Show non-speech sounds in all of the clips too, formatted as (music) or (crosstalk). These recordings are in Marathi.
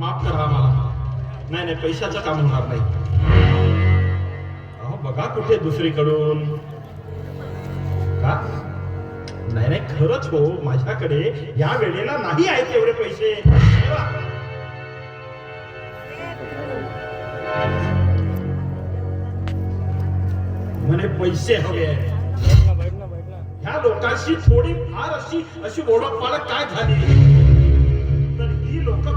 माफ करा मला नाही नाही पैशाचं काम होणार नाही. अहो बघा कुठे दुसरीकडून. का? नाही नाही खरंच हो माझ्याकडे या वेळेला नाही आहेत एवढे पैसे. म्हणे पैसे हवे ह्या लोकांशी थोडी फार अशी अशी ओळख मला काय झाली? तर ही लोक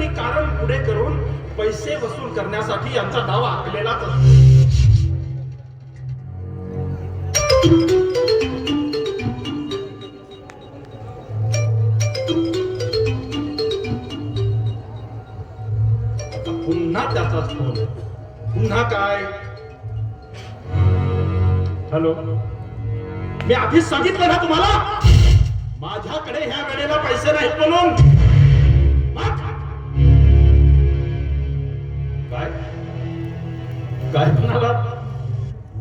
कुठलं कारण पुढे करून पैसे वसूल करण्यासाठी यांचा डाव आखलेलाच असतो. पुन्हा त्याचाच फोन. पुन्हा काय? हॅलो? मी आधीच सांगितलं ना तुम्हाला? माझ्याकडे ह्या वेळेला पैसे नाहीत म्हणून. काय म्हणाला?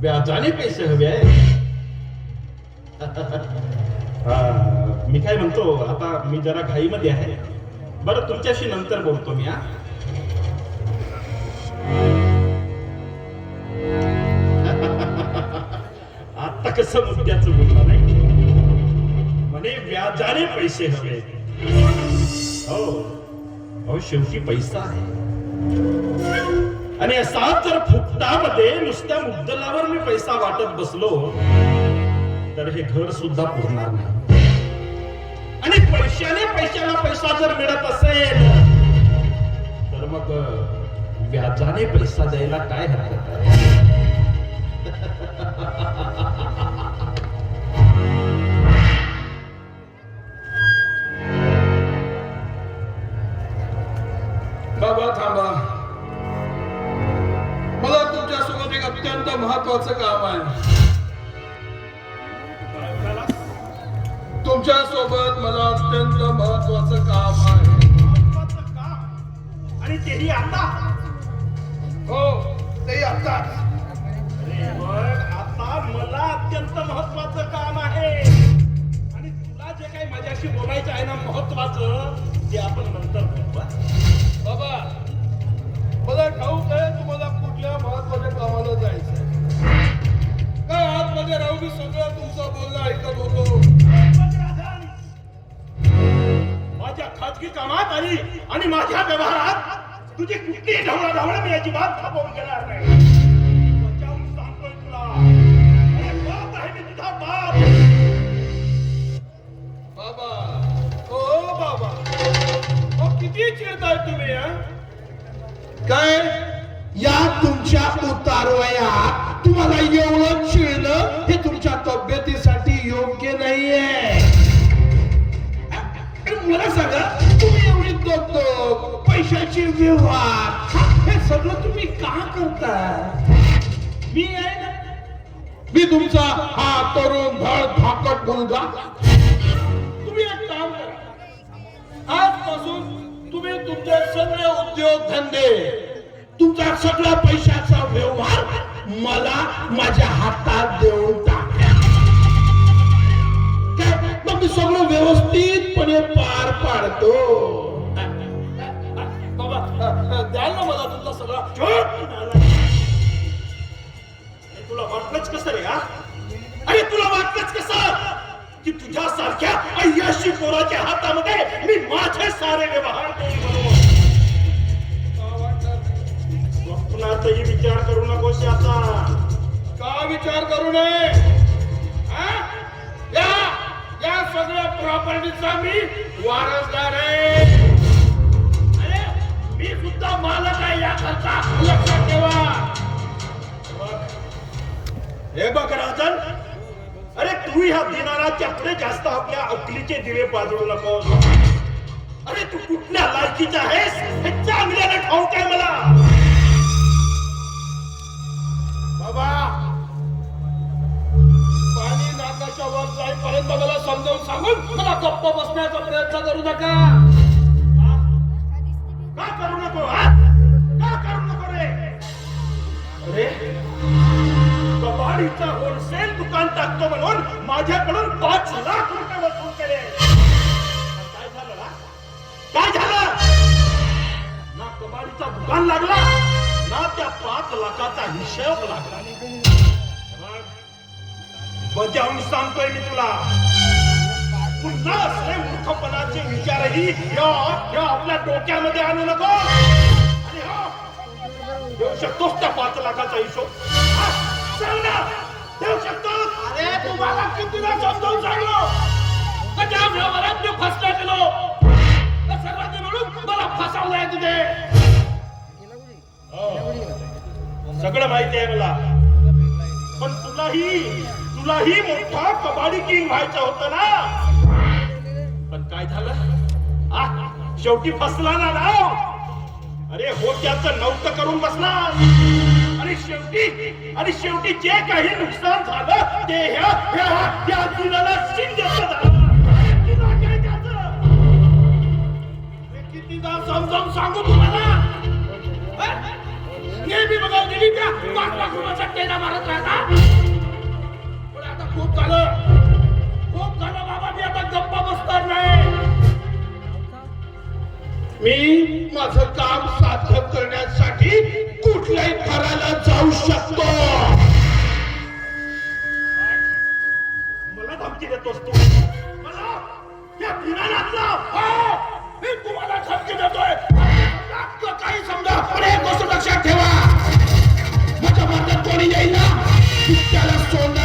व्याजाने पैसे हवे आहे मी काय म्हणतो आता मी जरा घाईमध्ये आहे. बरं तुमच्याशी नंतर बोलतो मी हा. आता कसं मुद्द्याचं बोलला नाही म्हणे व्याजाने पैसे हवे हो. अहो शेवटी पैसा आहे. आणि असा जर फुकटामध्ये नुसत्या मुद्दलावर मी पैसा वाटत बसलो. तर हे घर सुद्धा पुरणार नाही. आणि पैशाने पैशाला पैसा जर मिळत असेल तर मग व्याजाने पैसा द्यायला काय हरकत आहे? (laughs) महत्वाचं काम आहे. तुमच्यासोबत मला अत्यंत महत्वाचं काम आहे. महत्वाचं काम आणि तेही आता? हो ते आता. आता मला अत्यंत महत्वाचं काम आहे. आणि तुला जे काही माझ्याशी बोलायचं आहे ना महत्वाचं ते आपण नंतर? बाबा मला ठाऊक आहे तुम्हाला कुठल्या महत्त्वाच्या कामाला जायचंय? काय मी सगळं तुमचं बोलणं ऐकत होतो. माझ्या खाजगी कामात आणि आणि माझ्या व्यवहारात तुझी कुठलीही ढवळा ढवळ मी थांबवून घेणार नाही. सांगतोय तुला. अरे बाप आहे मी तुझा बाप. बाबा. हो, हो बाबा. अहो, किती चिडताय तुम्ही काय? या तुमच्या उतारवयात तुम्हाला एवढं शिळणं हे तुमच्या तब्येतीसाठी योग्य नाहीये. मला सांगा तुम्ही एवढी दगदग पैशाचे व्यवहार हे सगळं तुम्ही का करता मी आहे ना मी तुमचा हा तरुण धड धाकट मुलगा. तुम्ही एक काम करा. आजपासून तुम्ही तुमचे सगळे उद्योग धंदे तुमचा सगळा पैशाचा व्यवहार मला माझ्या हातात देऊन टाका. मी सगळं व्यवस्थितपणे पार पाडतो. द्याल ना मला तुमचा सगळा? तुला वाटलंच कसं रे हा? अरे तुला वाटलंच कसं? की तुझ्या सारख्या अय्याशी पोराच्या हातामध्ये मी माझे सारे व्यवहार देईन कुणाचाही विचार करू नकोस आता का विचार करू नये? या या सगळ्या प्रॉपर्टीचा मी वारसदार आहे. अरे मी सुद्धा मालक आहे या खर्चा लक्षात ठेवा. हे बघ राजन. अरे तू ह्या दिनाराच्या पुढे जास्त आपल्या अकलीचे दिवे पाजळू नको अरे तू कुठल्या लायकीचा आहेस? हे चांगल्याने ठाऊक आहे मला. सांगून मला गप्प बसण्याचा प्रयत्न करू नका. का करू नको का करू नको रे? अरे कबाडीचा होलसेल दुकान टाकतो म्हणून माझ्याकडून पाच लाख रुपये वसूल केले. काय झालं काय झालं? ना कबाडीचा दुकान लागला ना त्या पाच लाखाचा हिशेब लागला. बजावून सांगतोय मी तुला. पुन्हा असले मूर्खपणाचे विचारही या या आपल्या डोक्यामध्ये आणू नको. आणि हो, देऊ शकतोस त्या पाच लाखाचा हिशोब? सांग ना देऊ शकतोस. अरे तुम्हाला कितीदा समजावून सांगलो का ज्या व्यवहारात मी फसला गेलो त्या सर्वांनी मिळून मला फसवलंय तिथे. हो. सगळं माहिती आहे मला. पण तुलाही तुलाही मोठा कबाडी किंग व्हायचं होतं ना. शेवटी फसला ना राव अरे हो त्याचं नव्हतं करून बसला आणि शेवटी आणि शेवटी जे काही नुकसान झालं ते ह्या ह्या त्या दिनाला शिंद्याचं झालं. काय त्याचं? कितीदा समजावून सांगू तुम्हाला? नेहमी बघा दिली त्या पाच लाख रुपयाचा टेना मारत राहता पण आता खूप झालं. खूप झालं बाबा मी आता गप्पा बसणार नाही. मी माझं काम साध्य करण्यासाठी कुठल्याही थराला जाऊ शकतो. मला धमकी देतोस तू. मला या दिनानाथला मी तुम्हाला धमकी देतोय. काही समजा पण एक गोष्ट लक्षात ठेवा. माझ्या मार्गात कोणी येईल ना त्याला सोडणार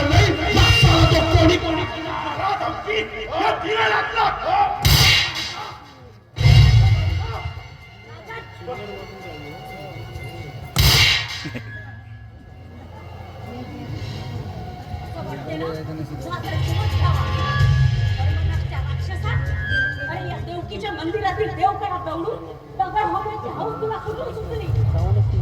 देवकीच्या मंदिरातील देवकडा दौडून दगड होण्याची हौस तुला कुठून सुचली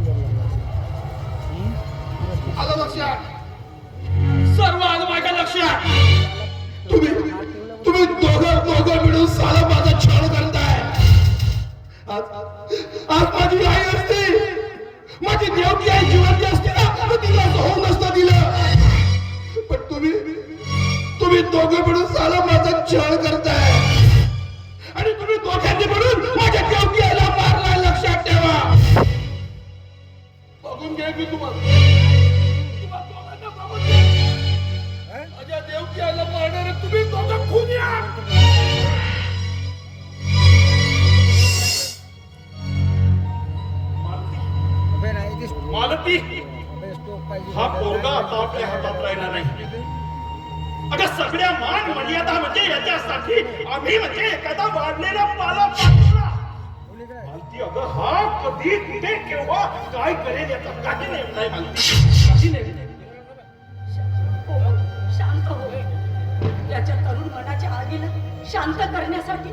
छळ करताय. आणि तुम्ही दोघांनी मिळून माझ्या देवकी आईला मारलाय लक्षात ठेवा. बघून घे मी तुम्हाला. माझ्या मारणारे तुम्ही दोघं खून मालती हा पोरगा आता आपल्या हातात राहिला नाही. अगं सगळ्या मान मर्यादा म्हणजे याच्यासाठी आम्ही म्हणजे एखादा वाढलेला पाला मालती अगं हा कधी कुठे केव्हा काय करेल याचा काही नेम नाही मालती काही नेम नाही. शांत हो. याच्या तरुण मनाच्या आगीला शांत करण्यासाठी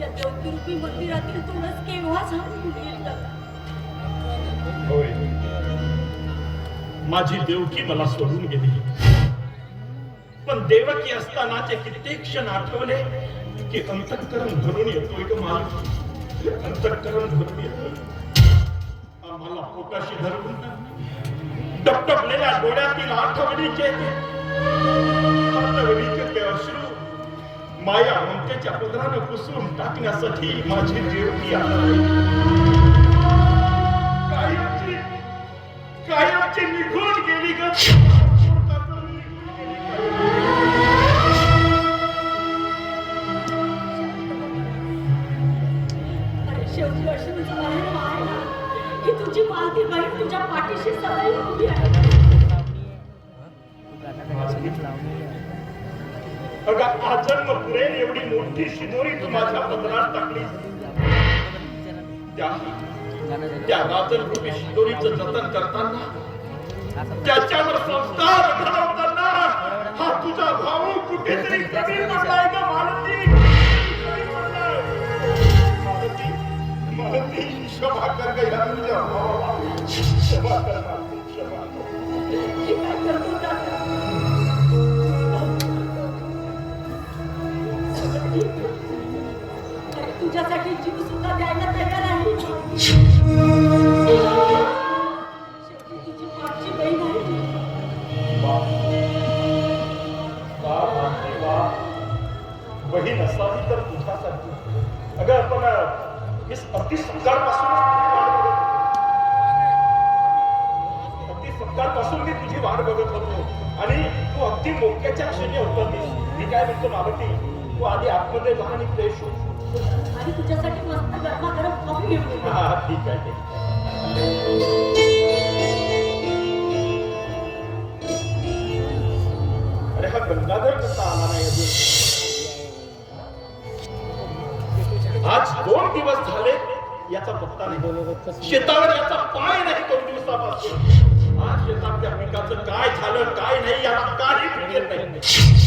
या देवकीरूपी मंदिरातील तुळस येईल दादा. होय. माझी देवकी मला सोडून गेली. पण देवकी असतानाचे कित्येक क्षण आठवले की अंतःकरण भरून येतोय ग मला अंतःकरण भरून येतोय. आम्हाला पोटाशी धरून टपटपलेल्या डोळ्यातील आठवणीचे अश्रू माया ममतेच्या पदरानं पुसून टाकण्यासाठी माझी देवकी आला कायमची कायमची निघून गेली ग. अगं जन्म पुरेल एवढी मोठी शिदोरी तू माझ्या पदरात टाकली त्या त्या राजन रूपी शिदोरीचं जतन करताना त्याच्यावर संस्कार घडवताना हा तुझा भाऊ कुठेतरी कमी पडलाय का मालती मालती मालती क्षमा कर गया तुझ्या भावा क्षमा कर. बहीण असावी तर अगं आपण मी अगदी सकाळपासून अगदी मी तुझी वाट बघत होतो. आणि तू अगदी मोक्याच्या क्षणी होता मी काय म्हणतो मावती? तू आधी आतमध्ये लहान आणि होतो आणि तुझ्यासाठी मस्त गरमागरम कॉफी घेऊन येते. हा ठीक आहे ठीक आहे. अरे हा गंगाधर कसा आला नाही अजून आज दोन दिवस झाले याचा पत्ता नाही शेतावर याचा पाय नाही दोन दिवसापासून आज शेतातल्या पिकाचं काय झालं काय नाही याला काही फिकीर नाही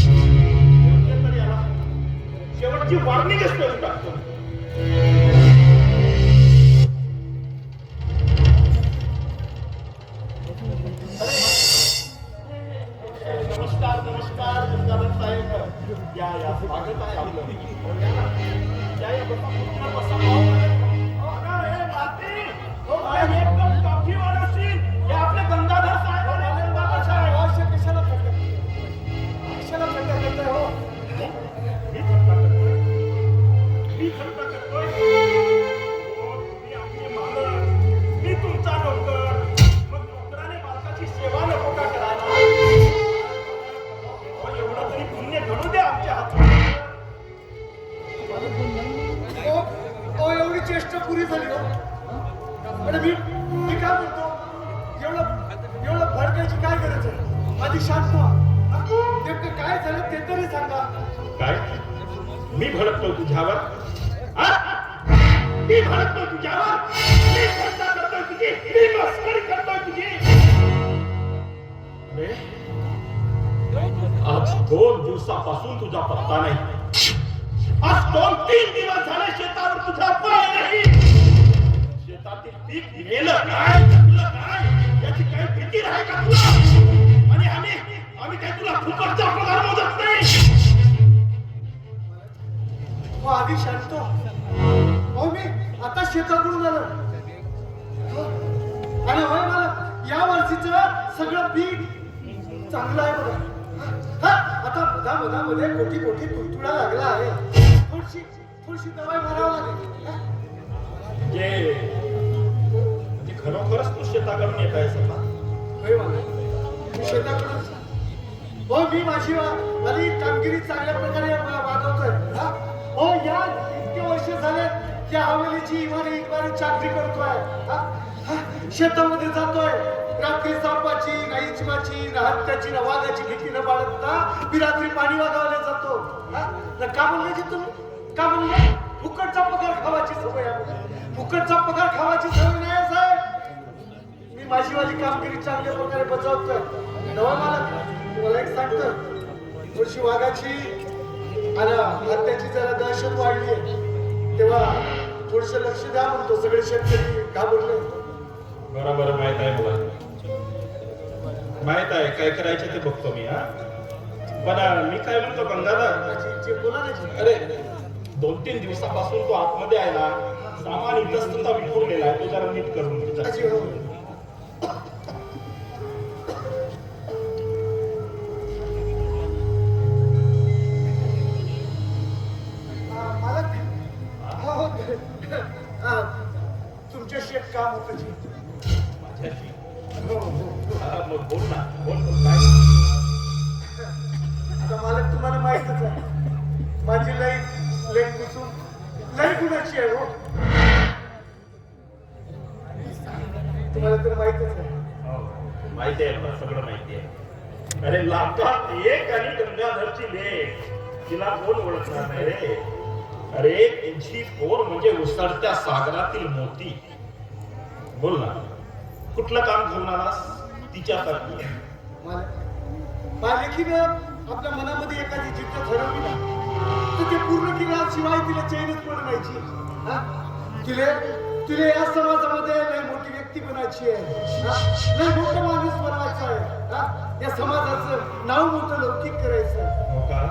शेवटची वॉर्निंगच करून टाकतो. शेतातील पीक गेलं काय? जगलं काय? याची काही भीती नाही का तुला? आणि आम्ही आम्ही काय तुला फुकटचा पगार मोजत नाही? हो आधी शांत व्हा. अहो मी आता शेताकडून आलो. हो. आणि होय मला या वर्षीचं सगळं पीक चांगलं आहे बघा. हा आता मधा मधामध्ये कोटी कोटी तुडतुडा लागला आहे. थोडीशी थोडीशी दवाई मारावं लागेल. हा? म्हणजे म्हणजे खरोखरच तू शेताकडून येत आहेस आता होय मला मी शेताकडून हो मी माझी वा- माझी कामगिरी चांगल्या प्रकारे वा- वागवतोय. हा? हो या इतके वर्ष झाले त्या हवेलीची इमारी इमारी चाकरी करतोय. शेतामध्ये जातोय. रात्री सापाची गाईची माची ना हत्याची ना वाघाची भीती न बाळगता मी रात्री पाणी वागावले जातो. ना का म्हणले जी तुम्ही? का म्हणले? फुकटचा पगार खावाची सवय आहे फुकटचा पगार खावाची सवय नाही. मी माझी माझी कामगिरी चांगल्या प्रकारे बजावतोय. नवा मला मला एक सांगतो थोडीशी वाघाची आणि हत्याची जरा दहशत वाढली. आहे तेव्हा थोडस लक्ष द्या म्हणतो सगळे शेतकरी घाबरले. बरोबर माहीत आहे मला. माहीत आहे काय करायचं ते बघतो मी हा? पण मी काय म्हणतो ना जी. अरे दोन तीन दिवसापासून तो आतमध्ये आहे ना सामान तुझा विखुरलेला आहे तो जरा नीट करून गंगाधरची लेख तिला कोण ओळखणार नाही रे? अरे तिची पोर म्हणजे उसळत्या सागरातील मोती. बोल ना. कुठलं काम घेऊन आलास? तिच्यासाठी मालक मालकीनं आपल्या मनामध्ये एखादी जिद्द ठरवली ना तर ते पूर्ण केल्या शिवाय तिला चैनच पडवायची. हा? तिले तिले या समाजामध्ये मोठी व्यक्ती बनायची आहे मोठं माणूस बनवायचं आहे. हा? या समाजाचं नाव मोठं लौकिक करायचं. हो का?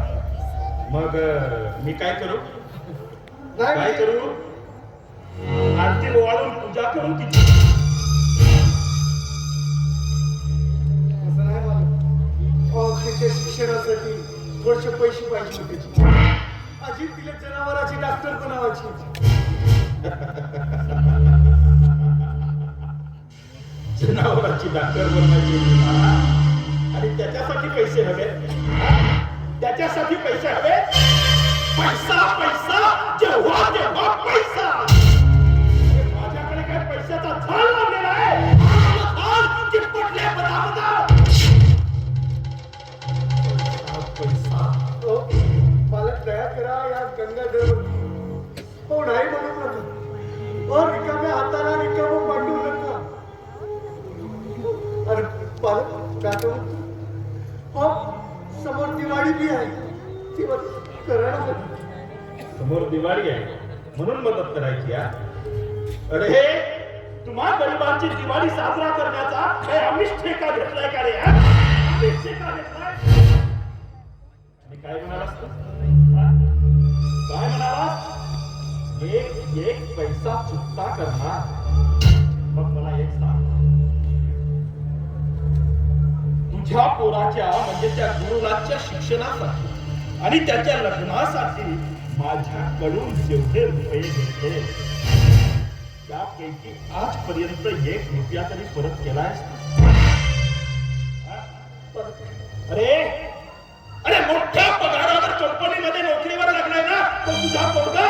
मग अं, मी काय करू? नाही. काय म्हणजे- करू? आरती ओवाळून पूजा करू तिची असं नाही अहो, तिच्या शिक्षणासाठी थोडेसे पैसे पाहिजे होते. अजी तिला जनावराची डॉक्टर बनावायची. जनावरांची डॉक्टर बनवायची आणि त्याच्यासाठी पैसे हवे त्याच्यासाठी पैसे हवे पैसा पैसा जेव्हा जेव्हा पैसा. माझ्याकडे काय पैशाचा झाड लावलेला आहे? पैसा पालक दया करा या गंगाधर. हो नाही म्हणू रिकाम्या हाताला रिकाम पाठवून नका अरे पालक काका समोर दिवाळी बी आहे. ती बस करा समोर दिवाळी आहे. म्हणून मदत करायची अरे अरे तुम्हा गरिबांची दिवाळी साजरा करण्याचा काय आम्हीच ठेका घेतलाय का रे हा? आम्हीच ठेका घेतलाय? आणि काय म्हणालास तू? काय म्हणालास? एक एक पैसा चुकता करणार. तुझ्या पोराच्या म्हणजे त्या गुरुलाच्या शिक्षणासाठी आणि त्याच्या लग्नासाठी माझ्याकडून जेवढे रुपये घेतले त्यापैकी आजपर्यंत एक रुपया तरी परत केलाय अरे! अरे मोठ्या पगारावर कंपनीमध्ये नोकरीवर लागलाय ना तो तुझा पोरगा?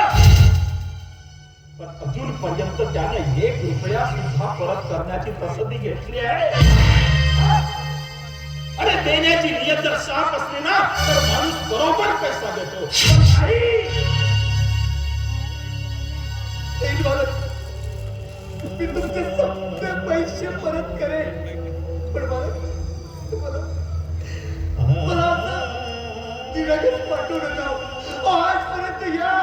पण अजूनपर्यंत त्याने एक रुपया सुद्धा परत करण्याची तसदी घेतली आहे. अरे देण्याची नियत जर साफ असली ना तर माणूस बरोबर पैसा देतो. मी तुमचे सगळे पैसे परत करेन. पण बालक तुम्हाला मला पाठवू नका. आजपर्यंत या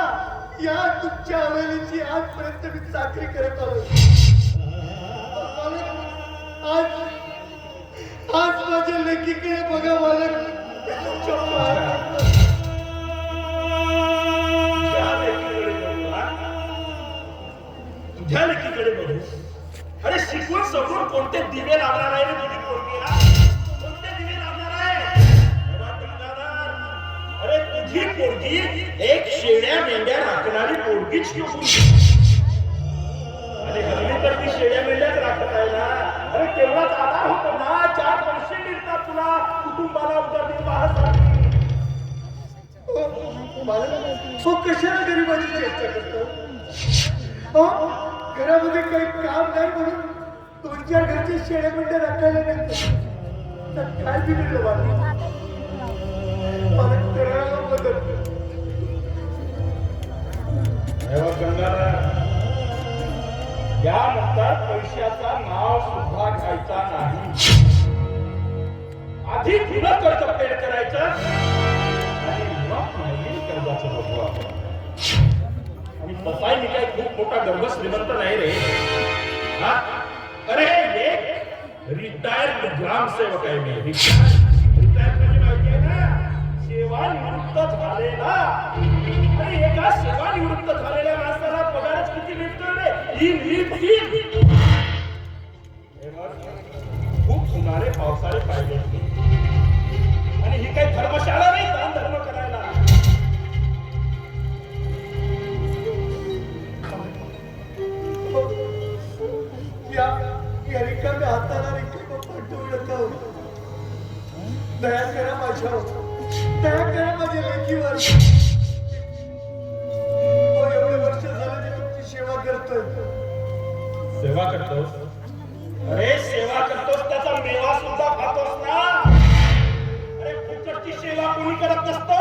या तुमच्या हवेलीची आजपर्यंत मी चाकरी करत आलो आज आज माझ्या लेकीकडे बघा मला. तुझ्या लेकीकडे बघू, अरे शिकवून समोर कोणते दिवे लावणार आहे तुझी पोरगी, कोणते दिवे लावणार आहे? अरे तुझी पोरगी एक शेळ्या मेंढ्या राखणारी पोरगीच घेऊन अरे हल्ली तर ती शेड्या मेंढ्याच राखत आहे ना? अरे तेवढाच आधार होतो ना? मुलाला तुला कुटुंबाला उदरनिर्वाहासाठी हो कशाला गरीबाची चेष्टा करतो? घरामध्ये काही काम नाही म्हणून दोन चार घरचे शेळे मंडळ राखायला नाही तर काय बिघडलं मला मला करायला मदत तेव्हा गंगाधर पैशाचा नाव सुद्धा घ्यायचा नाही. आधी न कर्ज पेड करायचं. आणि मग नवीन कर्जाचं बघू आपण आणि मी खूप मोठा गर्भ श्रीमंत नाही रे. हा? अरे एक रिटायर्ड ग्रामसेवक आहे मी. रिटायर म्हणजे माहिती आहे ना? सेवानिवृत्त झालेला. आणि एका सेवानिवृत्त झालेल्या माणसाला पगारच किती भेटतो रे? ही नीट खूप उन्हाळे पावसाळे पाहिजे आणि ही काही धर्मशाळा नाही दान धर्म करायला? या रिकाम्या हाताला रिकामं पाठवू नका. दया करा माझ्यावर दया करा माझ्या हो, एवढे वर्ष झालं मी तुमची सेवा करतोय. सेवा करतोस? अरे करत नसतो.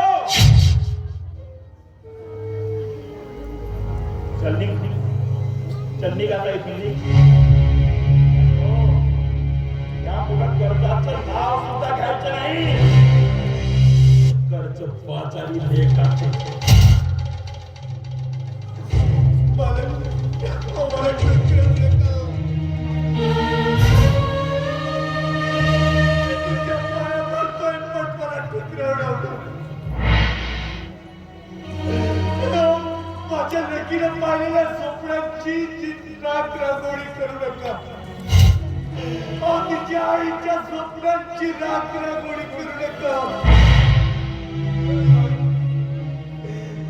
चलनी चलनी गाता इथली या माझ्या आईच्या स्वप्नांची राख रांगोळी करू नका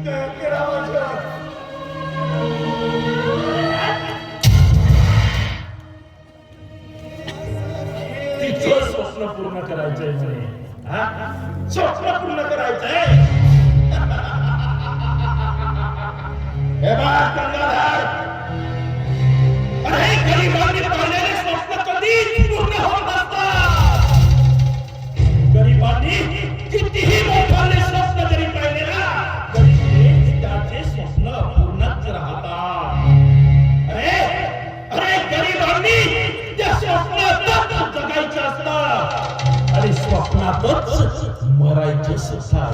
दया स्वप्न पूर्ण करायचंय म्हणे स्वप्न पूर्ण करायचंय? हे गंगाधर! अरे स्वप्नातच मरायचे सुद्धा